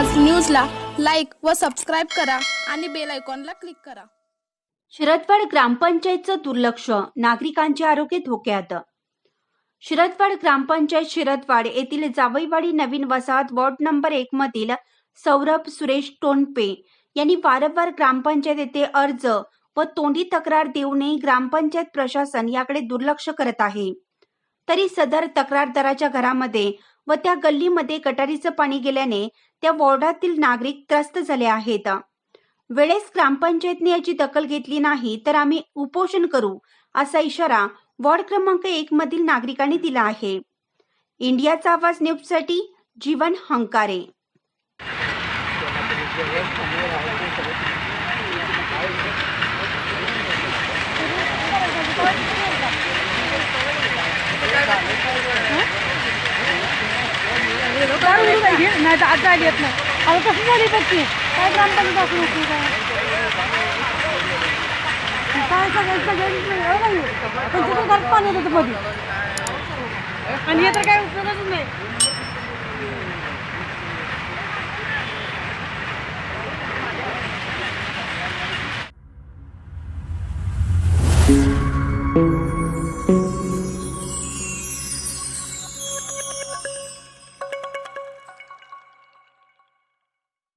व सबस्क्राईब करा आणि बेल आयकॉनला क्लिक करा. शरदवाड ग्रामपंचायतचं दुर्लक्ष. नागरिकांचे आरोग्य धोक्यात. शरदवाड ग्रामपंचायत शिरदवाड येथील जावईवाडी नवीन वसाहत वॉर्ड नंबर एक मधील सौरभ सुरेश टोनपे यांनी वारंवार ग्रामपंचायत येथे अर्ज व तोंडी तक्रार देऊनही ग्रामपंचायत प्रशासन याकडे दुर्लक्ष करत आहे. तरी सदर तक्रारदाराच्या घरामध्ये व त्या गल्लीमध्ये गटारीचं पाणी गेल्याने त्या वॉर्डातील नागरिक त्रस्त झाले आहेत. वेळेस ग्रामपंचायतने याची दखल घेतली नाही तर आम्ही उपोषण करू असा इशारा वॉर्ड क्रमांक एक मधील नागरिकांनी दिला आहे. इंडियाचा आवाज न्यूजसाठी जीवन हंकारे. नाही तर आज जायला येत नाही. अहो कसं झाली पक्की काय ग्रामपंचायत असं होती काय काय सगळं सगळ्यांनी हो घरात पाणी येतं मध्ये आणि हे तर काय उपयोगच नाही.